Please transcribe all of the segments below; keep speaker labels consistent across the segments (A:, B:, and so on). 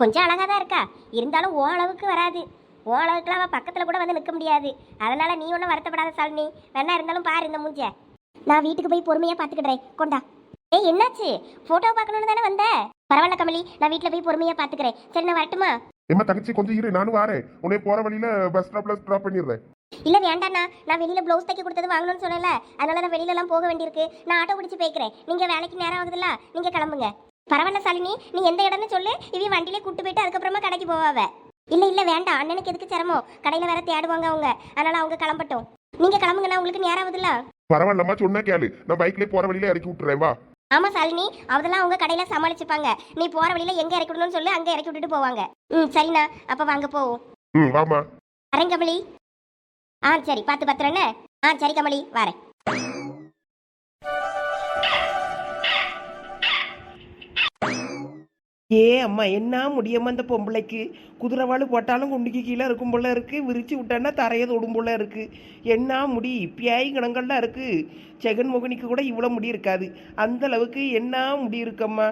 A: கொஞ்சம் அழகா தான் இருக்கா? இருந்தாலும் ஓ அளவுக்கு வராது. ஓ அளவுக்குலாம் அவள் பக்கத்தில் கூட வந்து நிற்க முடியாது. அதனால நீ ஒன்றும் வருத்தப்படாத சாலினி. வேணா இருந்தாலும் பாரு இந்த மூஞ்ச. நான் வீட்டுக்கு போய் பொறுமையாக பார்த்துக்கிடுறேன் கொண்டா. ஏய் என்னாச்சு? ஃபோட்டோ பார்க்கணுன்னு தானே வந்த? பரவாயில்ல கமலி நான் வீட்டில் போய் பொறுமையாக பார்த்துக்கிறேன் சரி நான் வரட்டுமா?
B: ஏம்மா தங்கச்சி கொஞ்சம் இரு. நானும் வரேன். உன்னை போற வழியில பஸ் ஸ்டாப்ல ட்ராப் பண்ணிடுறேன்.
A: இல்லை வேண்டாண்ணா. நான் வெளியில் ப்ளவுஸ் தைக்க கொடுத்தது வாங்கணும்னு சொல்லல அதனால நான் வெளியிலலாம் போக வேண்டியிருக்கு. நான் ஆட்டோ பிடிச்சி போய்க்கிறேன். நீங்கள் வேலைக்கு நேரம் ஆகுதுல்ல? நீங்கள் கிளம்புங்க. பரவாயில்ல சாலினி நீ எந்த இடம்னு சொல்லு. இவன் வண்டியிலே கூட்டு போயிட்டு அதுக்கப்புறமா கடைக்கு போவாவ. இல்லை இல்லை வேண்டாம். அண்ணனுக்கு எதுக்கு சிரமம்? கடையில் வேற தேடுவாங்க அவங்க. அதனால அவங்க கிளம்பட்டும். நீங்கள் கிளம்புங்கண்ணா உங்களுக்கு நேரம்
B: பரவாயில்லம்மா சொன்னா கேளு. நான் பைக்லயே போற வழியில இறக்கி விட்டுறேன் வா.
A: ஆமா சாலினி அவதெல்லாம் அவங்க கடையில சமாளிச்சுப்பாங்க. நீ போற வழியில எங்க இறக்கி விடணும்னு சொல்லி அங்க இறக்கி விட்டுட்டு போவாங்க. ம் சரிண்ணா. அப்ப வாங்க போவோம்.
B: ம் வாமா
A: வரேன் கமலி. ஆ சரி. பார்த்து பத்திரண்ணே ஆ சரி கமலி. வரேன்.
C: ஏ அம்மா என்ன முடியாம அந்த பொம்பளைக்கு? குதிரைவாள் போட்டாலும் குண்டிக்கு கீழே இருக்கும் போல இருக்கு. விரிச்சு விட்டான்னா தரையை தொடும் போல இருக்கு. என்ன முடி? பியாய் கணங்கள்லாம் இருக்கு. ஜெகன்மோகனிக்கு கூட இவ்வளோ முடி இருக்காது. அந்த அளவுக்கு என்ன முடி இருக்கம்மா?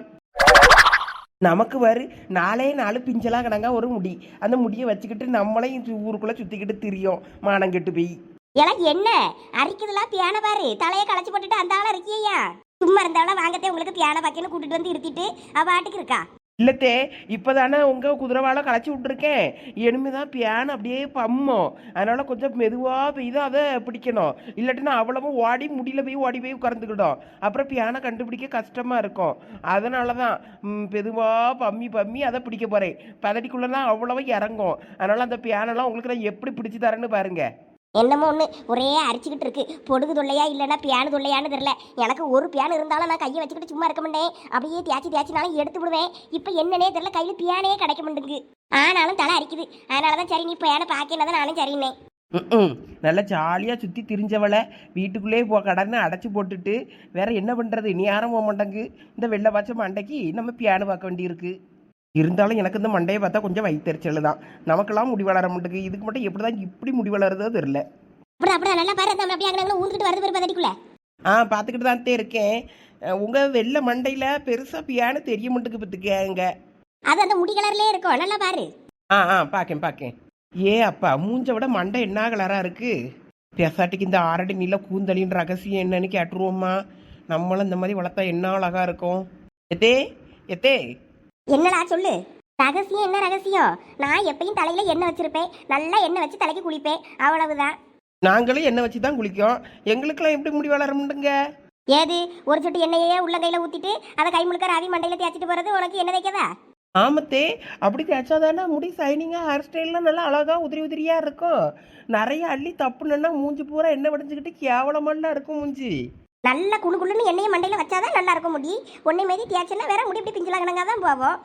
C: நமக்கு வரு. நாளே நாலு பிஞ்சலா கிடங்கா ஒரு முடி. அந்த முடியை வச்சுக்கிட்டு நம்மளையும் ஊருக்குள்ள சுத்திக்கிட்டு திரியோம். மானம் கெட்டு போய்.
A: எனக்கு என்ன? அரிக்குதுலாம் பியானை பாரு. தலையை களைச்சு போட்டுட்டு அந்த ஆள் அரிக்கியா சும்மா இருந்தாலும் வாங்கத்தே உங்களுக்கு பியானை பாக்கின்னு கூட்டிட்டு வந்து இருத்திட்டு அவ ஆட்டுக்கு இருக்கா?
C: இல்லத்தே இப்போதானே உங்கள் குதிரவாலை களைச்சி என்னுமே தான் பியான் அப்படியே பம்மோம். அதனால் கொஞ்சம் மெதுவாக பெய்து அதை பிடிக்கணும். இல்லாட்டினா அவ்வளவும் ஓடி முடியல போய் ஓடி போய் உட்காந்துக்கிடும் அப்புறம் பியானை கண்டுபிடிக்க கஷ்டமாக இருக்கும். அதனால தான் மெதுவாக பம்மி பம்மி அதை பிடிக்க போகிறேன் பதடிக்குள்ள தான் அவ்வளவு இறங்கும். அதனால் அந்த பியானெல்லாம் உங்களுக்கு நான் எப்படி பிடிச்சி தரேன்னு பாருங்கள்
A: என்னமோ ஒன்று ஒரே அரிச்சிக்கிட்டு இருக்கு. பொடுகு தொல்லையா இல்லைன்னா பியானு தொல்லையான்னு தெரில எனக்கு ஒரு பியானு இருந்தாலும் நான் கையை வச்சுக்கிட்டு சும்மா இருக்க மாட்டேன். அப்படியே தேய்ச்சி தேய்ச்சினாலும் எடுத்து விடுவேன். இப்போ என்னன்னே தெரில கையில் பியானே கிடைக்க மாட்டேங்குது. ஆனாலும் தலை அரிக்குது. அதனால தான் சரி நீ பியானை பார்க்கணும் நானும் சரின்னேன்.
C: ம்ம். நல்லா ஜாலியாக சுற்றி திரிஞ்சவளை வீட்டுக்குள்ளேயே போ கடனை அடைச்சி போட்டுட்டு வேற என்ன பண்ணுறது நீ யாரும் போக மாட்டேங்கு இந்த வெள்ளை பச்சை மண்டைக்கு நம்ம பியானு பார்க்க வேண்டியிருக்கு. இருந்தாலும் எனக்கு இந்த மண்டையை பார்த்தா கொஞ்சம் வயிற்றுச்சல் தான். நமக்கெல்லாம் முடி வளர மாட்டேங்குது. இதுக்கு மட்டும் எப்படி தான் இப்படி முடி வளருதோ தெரில
A: அப்படி அப்படி நல்லா பாரு அப்படியே அங்கே ஊந்துக்கிட்டு வருது பேர் பதடிக்குள்ள
C: ஆ பார்த்துக்கிட்டு தான் இருக்கேன். உங்கள் வெள்ளை மண்டையில் பெருசாக பியானு தெரிய மாட்டேங்குது பார்த்துக்கங்க
A: அது அந்த முடி கலர்லயே இருக்கும். நல்லா பாரு.
C: ஆ ஆ பார்க்கேன் பார்க்கேன். ஏ அப்பா மூஞ்ச விட மண்டை என்ன கலராக இருக்கு? பெசாட்டிக்கு இந்த ஆறடி நீல கூந்தலின் ரகசியம் என்னன்னு கேட்டுருவோம்மா. நம்மளும் இந்த மாதிரி வளர்த்தா என்ன அழகா இருக்கும்? எத்தே எத்தே
A: என்னடா சொல்லு? ரகசியம் என்ன ரகசியம்? நான் எப்பயும் தலையில எண்ணெய் வச்சிருப்பேன். நல்லா எண்ணெய் வச்சு தலைக்கு குளிப்பேன். அவ்வளவுதான்.
C: நாங்களும் எண்ணெய் வச்சு தான் குளிக்கோம். எங்களுக்கெல்லாம் எப்படி முடி வளர முடியுங்க?
A: ஏது? ஒரு சொட்டு எண்ணெயே உள்ளங்கையில ஊத்திட்டு அதை கை முழுக்க ராவி மண்டையில தேய்ச்சிட்டு போறது உனக்கு என்ன வைக்கதா
C: ஆமத்தே அப்படி தேய்ச்சாதானே முடி சைனிங்காக ஹேர் ஸ்டைல்லாம் நல்லா அழகா உதிரி உதிரியாக இருக்கும். நிறைய அள்ளி தப்புனா மூஞ்சி பூரா எண்ணெய் வடிஞ்சுக்கிட்டு கேவலமெல்லாம் இருக்கும் மூஞ்சி.
A: நல்ல குளு குளுன்னு எண்ணெயை மண்டையில வச்சாதான் நல்லா இருக்கும் முடி. ஒன்னை மீதி தேய்ச்சனா வேற முடி இப்படி பிஞ்சு லகனங்க தான் போவோம்.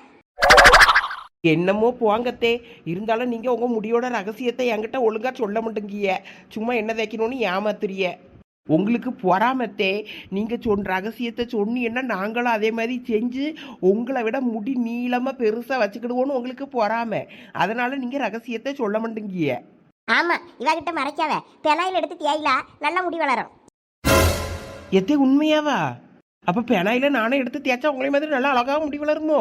C: என்னமோ போங்கத்தே இருந்தாலும் நீங்கள் உங்கள் முடியோட ரகசியத்தை என்கிட்ட ஒழுங்காக சொல்ல மாட்டேங்கிய. சும்மா என்ன தேய்க்கணும்னு ஏமாத்துறிய. உங்களுக்கு பொறாமத்தே. நீங்கள் சொன்ன ரகசியத்தை சொன்னீங்கன்னா நாங்களும் அதே மாதிரி செஞ்சு உங்களை விட முடி நீளமாக பெருசாக வச்சுக்கிடுவோன்னு உங்களுக்கு பொறாம. அதனால நீங்கள் ரகசியத்தை சொல்ல மாட்டேங்கிய.
A: ஆமா இவகிட்ட மறைக்காவ பெனாயில் எடுத்து தேயிலா நல்லா முடி வளரும்.
C: எத்தே உண்மையாவா? அப்போ பெனாயில நானே எடுத்து தேய்ச்சா உங்களை மாதிரி நல்லா அழகாக முடி வளருமோ?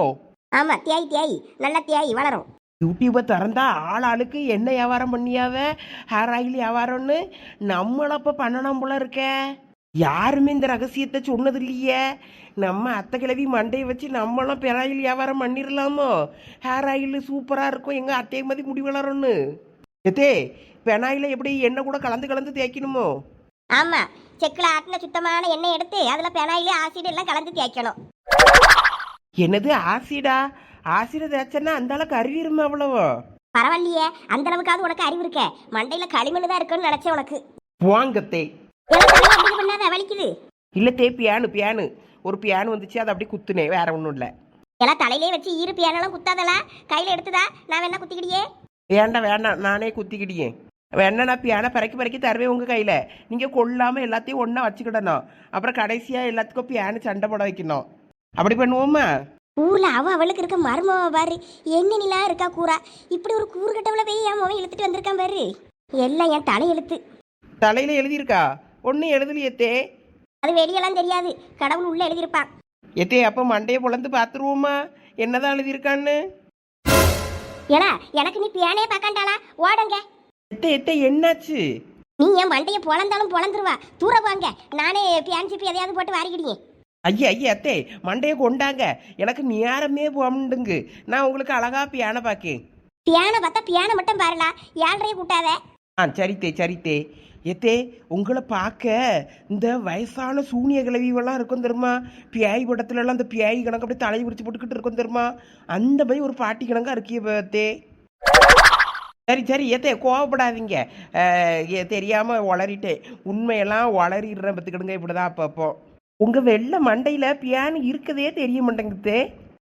A: ஆமா தேய் தேய். நல்லா தேய் வளரும்.
C: யூடியூப்பை திறந்தா ஆள் ஆளுக்கு என்ன வியாபாரம் பண்ணியாவ? Hair oil வியாபாரம்னு? நம்மள அப்போ பண்ணணும் போல இருக்க. யாருமே இந்த ரகசியத்தை சொன்னது இல்லையே. நம்ம அத்தை கிழவி மண்டையை வச்சு நம்மளும் பெராயில் வியாபாரம் பண்ணிடலாமோ ஹேர் ஆயில் சூப்பராக இருக்கும் எங்கள் அத்தையை மாதிரி முடி வளரும்னு. எத்தே பெனாயில் எப்படி எண்ணெய் கூட கலந்து கலந்து தேய்க்கணுமோ?
A: ஆமா செக்கில் ஆட்டின சுத்தமான எண்ணெய் எடுத்து அதுல பெனாயிலே ஆசிட் எல்லாம் கலந்து தேய்க்கணும்.
C: என்னது ஆசிடா ஆசிட தேய்ச்சன்னா அந்த அளவுக்கு அறிவிருமா அவ்வளவோ?
A: பரவாயில்லையே அந்த அளவுக்காவது உனக்கு அறிவு இருக்க. மண்டையில களிமண் தான் இருக்குன்னு நினைச்சேன் உனக்கு. அப்படி பண்ணாத? வலிக்குது.
C: இல்லை தே பியானு பியானு ஒரு பியானு வந்துச்சு அதை அப்படியே குத்துனேன் வேற ஒன்றும் இல்லை.
A: எல்லாம் தலையிலே வச்சு ஈரு பியானெல்லாம் குத்தாதல கையில எடுத்துதா? நான் வேணா குத்திக்கிடியே
C: வேண்டாம் வேண்டாம் நானே குத்திக்கிடியேன் வேணா நான் பியானை பறக்கி பறக்கி தருவேன் உங்கள் கையில். நீங்கள் கொல்லாமல் எல்லாத்தையும் ஒன்றா வச்சுக்கிடணும். அப்புறம் கடைசியாக எல்லாத்துக்கும் பியானு சண்டை போட வைக்கணும். அப்படி பண்ணுவோமா?
A: ஊர்ல அவ அவளுக்கு இருக்க மருமவ பாரு. என்ன நிலா இருக்கா கூறா. இப்படி ஒரு கூறு கட்டவுல போய் என் இழுத்துட்டு வந்திருக்கான் பாரு. எல்லாம் என் தலை எழுத்து
C: தலையில் எழுதியிருக்கா? ஒன்றும் எழுதலையத்தே
A: அது வெளியெல்லாம் தெரியாது. கடவுள் உள்ள எழுதியிருப்பான்.
C: எத்தே அப்போ மண்டையை பொழந்து பார்த்துருவோமா? என்னதான் எழுதியிருக்கான்னு?
A: ஏலா எனக்கு நீ பியானே பார்க்காண்டாளா? ஓடுங்க.
C: எத்தை எத்தை என்னாச்சு?
A: நீ என் மண்டையை பொழந்தாலும் பொழந்துருவா. தூர வாங்க. நானே பியான் சிப்பி எதையாவது போட்டு வாரிக்கிடியே.
C: ஐயா ஐயா அத்தே மண்டையை கொண்டாங்க. எனக்கு நேரமே போமுண்டுங்க நான் உங்களுக்கு அழகா பியானை பார்க்கேன்
A: பியானை பார்த்தா பியானை மட்டும் பாருலா ஏழ்றைய கூட்டாத.
C: ஆ சரித்தே சரித்தே. எத்தே உங்களை பார்க்க இந்த வயசான சூனிய கிளவிவெல்லாம் இருக்கும் தெரியுமா? பியாய் படத்துலலாம் அந்த பியாய் கணக்கு அப்படியே தலையை விரிச்சு போட்டுக்கிட்டு இருக்கும் தெரியுமா? அந்த மாதிரி ஒரு பாட்டி கணக்கா இருக்கிய பார்த்தே சரி சரி ஏத்தே கோவப்படாதீங்க. ஏ தெரியாமல் உளறிட்டேன் உண்மையெல்லாம் உளறிடுறேன் பத்துக்கிடுங்க இப்படி தான் அப்பப்போ. உங்கள் வெள்ளை மண்டையில் பியானு இருக்கதே தெரிய மாட்டேங்குதே.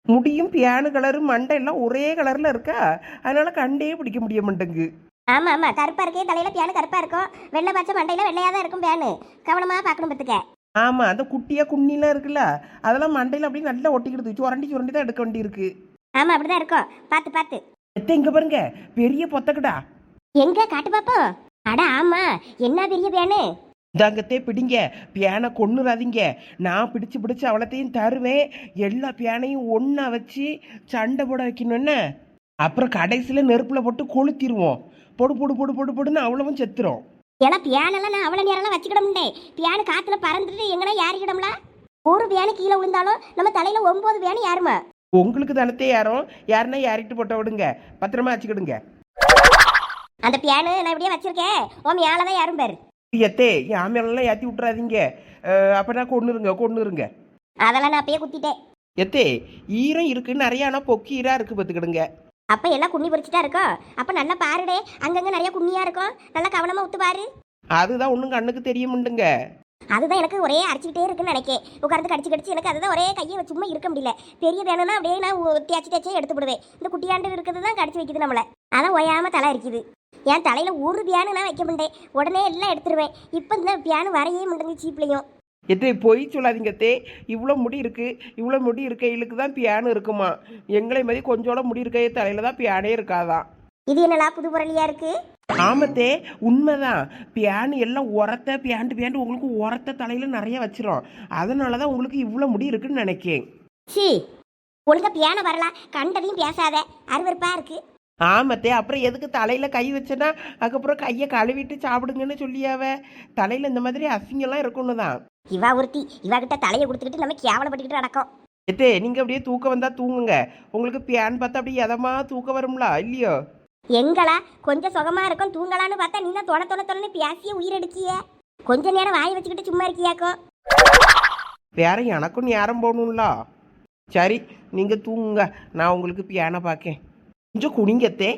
C: முடியும் பியானு கலரும் மண்டை எல்லாம் ஒரே கலரில் இருக்கா? அதனால கண்டே பிடிக்க முடிய மாட்டேங்கு.
A: ஆமா ஆமா. கருப்பா இருக்கே தலையில பியானு கருப்பா இருக்கும். வெள்ளை பச்சை மண்டையில வெள்ளையா தான் இருக்கும் பியானு கவனமா பார்க்கணும் பத்துக்க
C: ஆமாம் அந்த குட்டியாக குண்ணிலாம் இருக்குல்ல அதெல்லாம் மண்டையில் அப்படியே நல்லா ஒட்டிக்கிடுது. சுரண்டி சுரண்டி தான் எடுக்க வேண்டி இருக்கு
A: ஆமா அப்படிதான் இருக்கும். பார்த்து பார்த்து.
C: எத்த இங்கே பாருங்க. பெரிய பொத்தக்கடா.
A: எங்க காட்டு பாப்போம் அட ஆமா. என்ன பெரிய பியானு
C: இதாங்கத்தே பிடிங்க. பியானை கொன்னுறாதீங்க. நான் பிடிச்சு பிடிச்சு அவ்வளோத்தையும் தருவேன். எல்லா பியானையும் ஒன்றா வச்சு சண்டை போட வைக்கணும்னு அப்புறம் கடைசியில் நெருப்பில் போட்டு கொளுத்திடுவோம் பொடு பொடு பொடு பொடு பொடுன்னு அவ்வளவும் செத்துரும்.
A: ஏன்னா பியானெல்லாம் நான் அவ்வளோ நேரம்லாம் வச்சுக்கிட முடியே பியானு காத்துல பறந்துட்டு எங்கன்னா யாரிக்கிடம்ல? ஒரு பியானு கீழே விழுந்தாலும் நம்ம தலையில ஒன்பது பியானு யாருமா
C: உங்களுக்கு தானத்தே யாரும் யாருன்னா யாரிட்டு போட்ட விடுங்க. பத்திரமா வச்சுக்கிடுங்க.
A: அந்த பியானு நான் இப்படியே வச்சிருக்கேன். உன் மேலே தான் யாரும் பேரு.
C: எத்தே என் மேலாம் ஏற்றி விட்றாதீங்க அப்போ நான் கொண்டுருங்க கொண்டுருங்க
A: அதெல்லாம் நான் அப்பயே குத்திட்டேன்.
C: எத்தே ஈரம் இருக்கு நிறைய ஆனால் பொக்கீரா இருக்கு பார்த்துக்கிடுங்க.
A: அப்ப எல்லாம் குண்ணி பறிச்சுட்டா இருக்கும். அப்ப நல்லா பாருடே அங்கங்க நிறைய குண்ணியா இருக்கும். நல்லா கவனமா உத்து பாரு.
C: அதுதான் ஒன்றும் கண்ணுக்கு தெரிய முண்டுங்க
A: அதுதான் எனக்கு ஒரே அடிச்சுக்கிட்டே இருக்குன்னு நினைக்கேன். உட்காந்து கடிச்சு கடிச்சு எனக்கு அதுதான் ஒரே கையை வச்சு சும்மா இருக்க முடியல. பெரிய வேணும்னா அப்படியே நான் தேய்ச்சி தேய்ச்சே எடுத்து விடுவேன் இந்த குட்டியாண்டு இருக்கிறது தான் கடிச்சு வைக்குது நம்மள. அதான் ஒயாம தலை இருக்குது என் தலையில ஒரு பியானு நான் வைக்க முடியேன் உடனே எல்லாம் எடுத்துருவேன். இப்போ இந்த பியானு வரையே முடிஞ்சு சீப்லையும்
C: எத்தே பொய் சொல்லாதீங்க தே இவ்வளோ முடி இருக்குது இவ்வளோ முடி இருக்கையிலுக்கு தான் பியானு இருக்குமா. எங்களை மாதிரி கொஞ்சோட முடி இருக்கையே தலையில தான் பியானே இருக்காதான்.
A: இது என்னடா புது புரளியா இருக்கு?
C: ஆமத்தே உண்மைதான். பியானு எல்லாம் உரத்த பியாண்டு பியாண்டு உங்களுக்கு உரத்த தலையில நிறைய வச்சிரும். அதனால தான் உங்களுக்கு இவ்வளோ முடி இருக்குன்னு நினைக்கேன்.
A: சி ஒழுங்கா பியானோ வரலாம் கண்டதையும் பேசாத. அருவருப்பா இருக்கு.
C: ஆமத்தே அப்புறம் எதுக்கு தலையில கை வச்சேன்னா அதுக்கப்புறம் கையை கழுவிட்டு சாப்பிடுங்கன்னு சொல்லியாவ? தலையில இந்த மாதிரி அசிங்கம்லாம் இருக்குன்னு தான்
A: இவா ஒருத்தி இவா கிட்ட தலையை கொடுத்துக்கிட்டு நம்ம கேவலப்பட்டுக்கிட்டு நடக்கும்.
C: எத்தே நீங்க அப்படியே தூக்கம் வந்தா தூங்குங்க. உங்களுக்கு பியான் பார்த்தா அப்படியே எதமா தூக்கம் வரும்ல இல்லையோ?
A: எங்களா கொஞ்சம் சுகமா இருக்கும் தூங்கலான்னு பார்த்தா நீ தான் தொண தொண தொணன்னு பேசிய உயிரெடுக்கிய. கொஞ்ச நேரம் வாய் வச்சுக்கிட்டு சும்மா இருக்கியாக்கோ?
C: வேற எனக்கும் நேரம் போகணும்ல. சரி நீங்க தூங்குங்க. நான் உங்களுக்கு பியானை பார்க்கேன் கொஞ்சம் குனிங்கத்தே.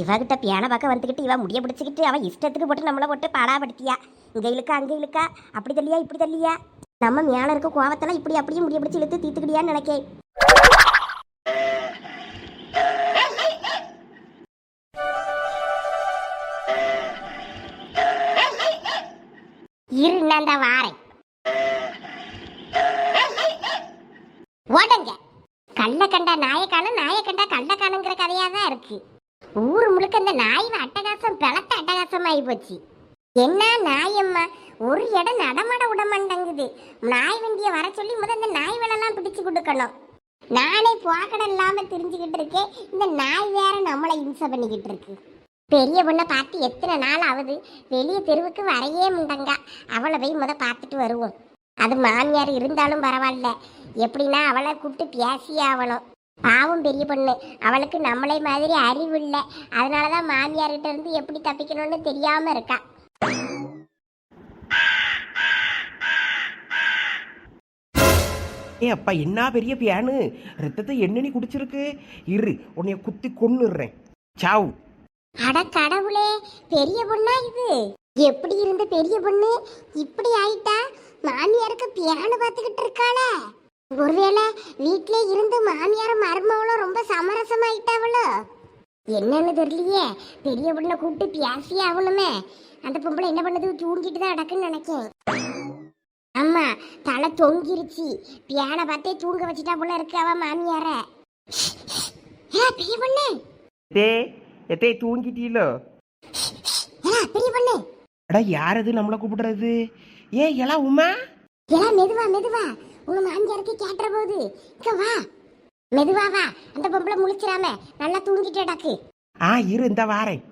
A: இவகிட்ட பியானோ பார்க்க வந்துக்கிட்டு இவ முடிய பிடிச்சிக்கிட்டு அவன் இஷ்டத்துக்கு போட்டு நம்மளை போட்டு பாடாப்படுத்தியா. இங்க இழுக்கா அங்க இழுக்கா. அப்படி தள்ளியா இப்படி தள்ளியா நம்ம மேல இருக்க கோவத்தெல்லாம் இப்படி அப்படியே முடிய பிடிச்சி இழுத்து தீத்துக்கிட்டியான்னு நினைக்கேன். இரு நான் தான் வாரேன் ஓடுங்க. கள்ள கண்டா நாயை காணும் நாயை கண்டா கள்ள காணுங்கிற கதையா தான் இருக்கு. ஊர் முழுக்க இந்த நாய் அட்டகாசம் பிளத்த அட்டகாசம் ஆகி போச்சு. என்ன நாயம்மா? ஒரு இடம் நடமாட விட மாட்டேங்குது நாய் வண்டியை வர சொல்லி முதல் இந்த நாய் வேலைலாம் பிடிச்சு கொடுக்கணும். நானே போக்கடை இல்லாம தெரிஞ்சுக்கிட்டு இருக்கேன். இந்த நாய் வேற நம்மளை இம்சை பண்ணிக்கிட்டு இருக்கு. பெரிய பொண்ணை பார்த்து எத்தனை நாள் ஆகுது? வெளியே தெருவுக்கு வரையே முண்டங்க. அவளை போய் முத பார்த்துட்டு வருவோம். அது மாமியார் இருந்தாலும் பரவாயில்ல. எப்படின்னா அவளை கூப்பிட்டு பேசியே ஆகணும். பாவம் பெரிய பொண்ணு. அவளுக்கு நம்மளே மாதிரி அறிவு இல்லை. அதனால தான் மாமியார்கிட்ட இருந்து எப்படி தப்பிக்கணும்னு தெரியாம இருக்கா.
C: ஏ அப்பா என்ன பெரிய பியானு ரத்தத்தை என்ன நீ குடிச்சிருக்கு? இரு உன்னைய குத்தி கொன்னுடுறேன். சாவு
A: அட கடவுளே பெரிய பொண்ணா இது. எப்படி இருந்த பெரிய பொண்ணு? இப்படி ஆயிட்டா? மாமியாருக்கு பியானு பார்த்துக்கிட்டு இருக்காளே. ஒருவேளை வீட்டிலே இருந்து மாமியார மருமவளும் ரொம்ப சமரசமாயிட்டாவளோ? என்னன்னு தெரியலையே பெரிய பொண்ணை கூப்பிட்டு பேசியே ஆகணுமே. அந்த பொம்பளை என்ன பண்ணது? தூங்கிட்டு தான் அடக்குன்னு நினைக்கேன். ஆமா தலை தொங்கிருச்சு. பியானை பார்த்தே தூங்க வச்சுட்டா போல இருக்கு அவ மாமியார. ஏ பெரிய பொண்ணு.
C: எத்தே
A: பொண்ணு.
C: அடா யார் அது நம்மளை கூப்பிடுறது ஏ எல்லாம் உமா?
A: எல்லாம் மெதுவா மெதுவா. உங்க மாமியாருக்கு கேட்டுற போகுது இங்க வா. மெதுவா வா. அந்த பொம்பளை முழிச்சிராம நல்லா தூங்கிட்டு டக்கு
C: ஆ இரு இந்த வாரேன்.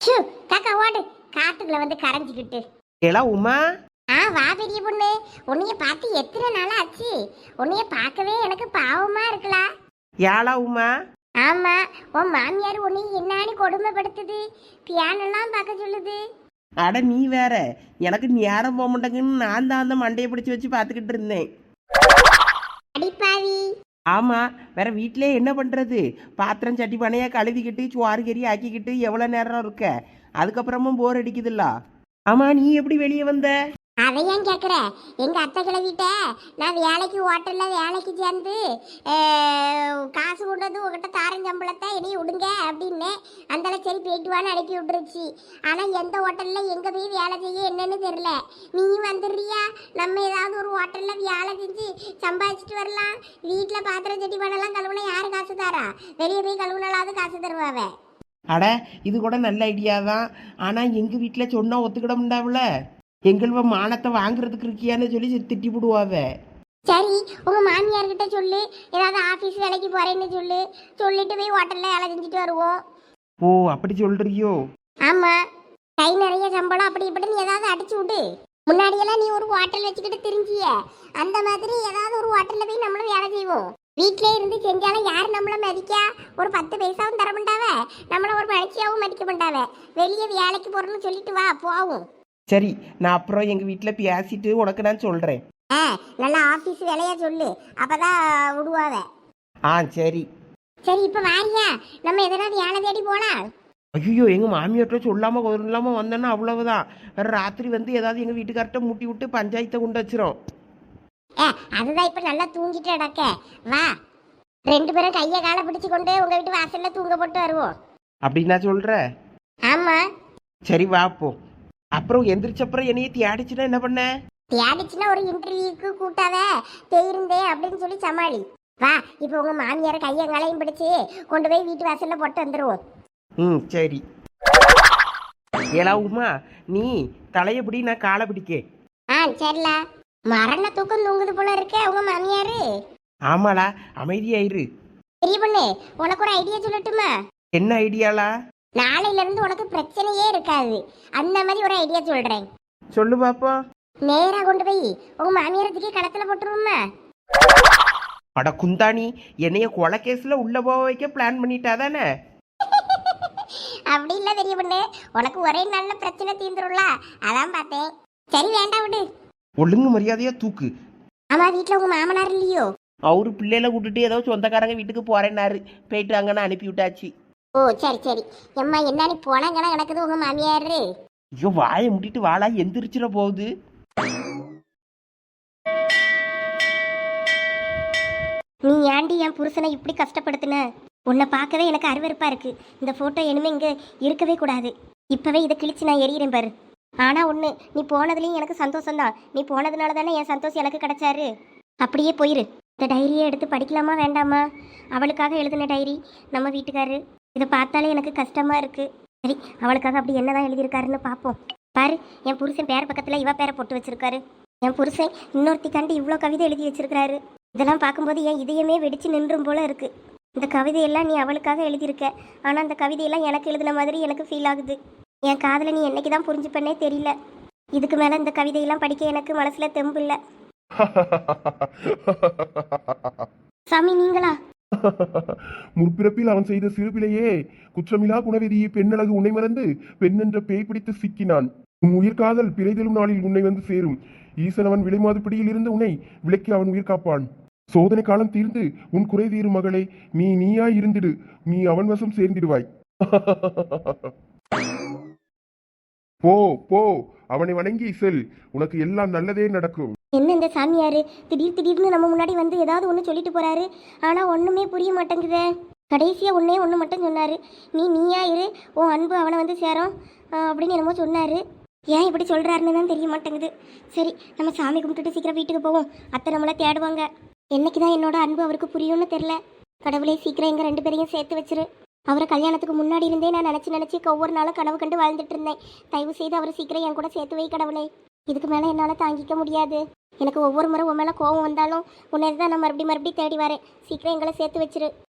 A: ஷூ காக்கா ஓடு. காட்டுக்குள்ள வந்து கரைஞ்சிக்கிட்டு.
C: ஏலா உமா?
A: ஆ வா பெரிய பொண்ணு. உன்னைய பார்த்து எத்தனை நாள் ஆச்சு உன்னைய பார்க்கவே எனக்கு பாவமா இருக்கலாம்
C: ஏலா உமா?
A: ஆமா உன் மாமியார் உன்னை என்னான்னு கொடுமைப்படுத்துது? பியானெல்லாம் பார்க்க சொல்லுது.
C: அட நீ வேற. எனக்கு நேரம் போக மாட்டேங்குன்னு நான் தான் அந்த மண்டையை பிடிச்சி வச்சு பார்த்துக்கிட்டு இருந்தேன்.
A: அடிப்பாவி
C: ஆமா வேற வீட்டிலே என்ன பண்றது? பாத்திரம் சட்டி பனையா கழுவிக்கிட்டு சுவாறு கறி ஆக்கிக்கிட்டு எவ்வளோ நேரம் இருக்க? அதுக்கப்புறமும் போர் அடிக்குதுல்ல. ஆமா நீ எப்படி வெளியே வந்த?
A: அதை ஏன் கேட்குற எங்கள் அத்தை கிளவிட்ட நான் வேலைக்கு ஹோட்டலில் வேலைக்கு சேர்ந்து காசு கொண்டது உங்கள்கிட்ட உங்ககிட்ட தாரன் சம்பளத்தை இனி விடுங்க அப்படின்னு அந்தளவு சரி போயிட்டு வான்னு அனுப்பி விட்டுருச்சு. ஆனால் எந்த ஹோட்டலில் எங்கே போய் வேலை செய்ய என்னன்னு தெரில நீ வந்துடுறியா? நம்ம ஏதாவது ஒரு ஹோட்டலில் வேலை செஞ்சு சம்பாதிச்சிட்டு வரலாம். வீட்டில் பாத்திரம் செடி பண்ணலாம் கழுவுனா யார் காசு தாரா? வெளியே போய் கழுவுனாலாவது காசு தருவாவே.
C: அட இது கூட நல்ல ஐடியா தான். ஆனால் எங்கள் வீட்டில் சொன்னால் ஒத்துக்கிட முடியாவுல எங்கள்வ மானத்தை வாங்குறதுக்கு இருக்கியான்னு சொல்லி திட்டி விடுவாவ
A: சரி உங்க மாமியார் கிட்ட சொல்லு. ஏதாவது ஆபீஸ் வேலைக்கு போறேன்னு சொல்லு. சொல்லிட்டு போய் ஹோட்டல்ல வேலை செஞ்சுட்டு வருவோம்.
C: ஓ அப்படி சொல்றியோ?
A: ஆமா. கை நிறைய சம்பளம் அப்படி இப்படின்னு ஏதாவது அடிச்சு விடு. முன்னாடியெல்லாம் நீ ஒரு ஹோட்டல் வச்சுக்கிட்டு திரிஞ்சிய. அந்த மாதிரி ஏதாவது ஒரு ஹோட்டல்ல போய் நம்மளும் வேலை செய்வோம். வீட்டிலே இருந்து செஞ்சாலும் யார் நம்மள மதிக்கா? ஒரு பத்து பைசாவும் தர மாட்டாவ. நம்மள ஒரு மனுஷியாவும் மதிக்க மாட்டாவ. வெளியே வேலைக்கு போறோம்னு சொல்லிட்டு வா போவோம்.
C: சரி நான் அப்புறம் எங்கள் வீட்டில் பேசிட்டு உனக்கு நான் சொல்கிறேன்
A: ஆ நல்ல ஆபீஸ் வேலையா சொல்லு. அப்பதான் விடுவாவ.
C: ஆ சரி.
A: சரி இப்ப வாரியா? நம்ம எதனா வேலை தேடி போலாம்
C: ஐயோ எங்கள் மாமியார்ட்ட சொல்லாமல் இல்லாமல் வந்தேன்னா அவ்வளவுதான். வேற ராத்திரி வந்து ஏதாவது எங்கள் வீட்டுக்கார்ட்ட முட்டி விட்டு பஞ்சாயத்தை கொண்டு வச்சிரும்.
A: ஏ அதுதான் இப்ப நல்லா தூங்கிட்டு அடக்க வா. ரெண்டு பேரும் கைய காலை பிடிச்சு கொண்டு உங்க வீட்டு வாசல்ல தூங்க போட்டு வருவோம்.
C: அப்படி நான் சொல்கிறேன்
A: ஆமா.
C: சரி வாப்போ அப்புறம் எந்திரிச்சப்புறம் என்னைய தியாடிச்சுன்னா என்ன பண்ண?
A: தேடிச்சுன்னா ஒரு இன்டர்வியூக்கு கூட்டாத தேயிருந்தே அப்படின்னு சொல்லி சமாளி. வா இப்போ உங்க மாமியார கையங்காலையும் பிடிச்சு கொண்டு போய் வீட்டு வாசல்ல போட்டு வந்துருவோம்.
C: ம் சரி. ஏலா உமா நீ தலையை பிடி நான் காலை பிடிக்கே.
A: ஆ சரில. மரண தூக்கம் தூங்குது போல இருக்கே உங்க மாமியாரு.
C: ஆமாளா அமைதியாயிரு.
A: பெரிய பொண்ணு உனக்கு ஒரு ஐடியா சொல்லட்டுமா?
C: என்ன ஐடியாலா
A: நாளையில இருந்து உனக்கு பிரச்சனையே இருக்காது. அந்த மாதிரி ஒரு ஐடியா சொல்றேன்.
C: சொல்லு பாப்பா.
A: நேரா கொண்டு போய் உங்க மாமியாரத்துக்கே களத்துல போட்டுருவோமா?
C: அட குந்தாணி என்னைய கொலை கேஸ்ல உள்ள போக வைக்க பிளான் பண்ணிட்டா தானே?
A: அப்படி இல்ல பெரிய பொண்ணு. உனக்கு ஒரே நல்ல பிரச்சனை தீந்துரும்ல அதான் பார்த்தேன். சரி வேண்டாம் விடு.
C: ஒழுங்கு மரியாதையா தூக்கு.
A: ஆமா வீட்ல உங்க மாமனார் இல்லையோ?
C: அவரு பிள்ளையில விட்டுட்டு ஏதோ சொந்தக்காரங்க வீட்டுக்கு போறேன்னாரு. போயிட்டு அங்கன்னு அனுப்பி விட்டாச்சு.
A: ஓ சரி சரி. எம்மா என்ன நீ போனாங்கன்னா நடக்குது உங்க மாமியாரு?
C: ஐயோ வாயை முட்டிட்டு வாளா எந்திரிச்சிட போகுது.
A: நீ ஏண்டி என் புருஷனை இப்படி கஷ்டப்படுத்தின? உன்னை பார்க்கவே எனக்கு அருவருப்பா இருக்கு. இந்த போட்டோ இனிமே இங்க இருக்கவே கூடாது. இப்பவே இதை கிழிச்சு நான் எறிகிறேன் பாரு. ஆனா ஒண்ணு நீ போனதுலயும் எனக்கு சந்தோஷம்தான். நீ போனதுனால தானே என் சந்தோஷம் எனக்கு கிடைச்சாரு. அப்படியே போயிரு. இந்த டைரியை எடுத்து படிக்கலாமா வேண்டாமா? அவளுக்காக எழுதின டைரி நம்ம வீட்டுக்காரு. இதை பார்த்தாலே எனக்கு கஷ்டமா இருக்கு. சரி அவளுக்காக அப்படி என்னதான் எழுதியிருக்காருன்னு பார்ப்போம். பாரு என் புருஷன் பேர் பக்கத்துல இவ பேரை போட்டு வச்சிருக்காரு. என் புருஷன் இன்னொருத்திக்காண்டி இவ்வளோ கவிதை எழுதி வச்சிருக்காரு இதெல்லாம் பார்க்கும்போது என் இதயமே வெடிச்சு நின்றும் போல இருக்கு. இந்த கவிதையெல்லாம் நீ அவளுக்காக எழுதியிருக்க. ஆனால் அந்த கவிதையெல்லாம் எனக்கு எழுதின மாதிரி எனக்கு ஃபீல் ஆகுது. என் காதலை நீ என்னைக்கு தான் புரிஞ்சுப்பனே தெரியல. இதுக்கு மேலே இந்த கவிதையெல்லாம் படிக்க எனக்கு மனசில் தெம்பு இல்லை. சாமி நீங்களா?
B: முற்பிறப்பில் அவன் செய்த சிறுபிலையே குற்றமிலா குணவெறியை பெண்ணழகு உன்னை மறந்து பெண் என்ற பேய் பிடித்து சிக்கினான். உன் உயிர்காதல் பிறைதலும் நாளில் உன்னை வந்து சேரும். ஈசன் அவன் விலைமாது பிடியில் இருந்து உன்னை விலக்கி அவன் உயிர் காப்பான். சோதனை காலம் தீர்ந்து உன் குறை தீரும் மகளே நீ நீயாய் இருந்திடு. நீ அவன் வசம் சேர்ந்திடுவாய். போ போ அவனை வணங்கி செல். உனக்கு எல்லாம் நல்லதே நடக்கும்.
A: என்ன இந்த சாமியார்? திடீர் திடீர்னு நம்ம முன்னாடி வந்து ஏதாவது ஒன்று சொல்லிட்டு போறாரு. ஆனால் ஒன்றுமே புரிய மாட்டேங்குதே. கடைசியாக ஒன்றே ஒன்று மட்டும் சொன்னார். நீ நீயா இரு. உன் அன்பு அவனை வந்து சேரும். அப்படின்னு என்னமோ சொன்னார். ஏன் இப்படி சொல்கிறாருன்னு தான் தெரிய மாட்டேங்குது. சரி நம்ம சாமி கும்பிட்டுட்டு சீக்கிரம் வீட்டுக்கு போவோம். அத்தை நம்மளை தேடுவாங்க. என்னைக்கு தான் என்னோட அன்பு அவருக்கு புரியும்னு தெரில கடவுளே சீக்கிரம் எங்கள் ரெண்டு பேரையும் சேர்த்து வச்சிரு. அவரை கல்யாணத்துக்கு முன்னாடி இருந்தே நான் நினச்சி நினச்சி ஒவ்வொரு நாளும் கனவு கண்டு வாழ்ந்துட்டு இருந்தேன். தயவு செய்து அவரை சீக்கிரம் என் கூட சேர்த்து வை கடவுளே. இதுக்கு மேலே என்னால் தாங்கிக்க முடியாது. எனக்கு ஒவ்வொரு முறை உன் மேலே கோவம் வந்தாலும் உன்னை தான் நான் மறுபடியும் மறுபடியும் தேடி வரேன். சீக்கிரம் எங்களை சேர்த்து வச்சிரு.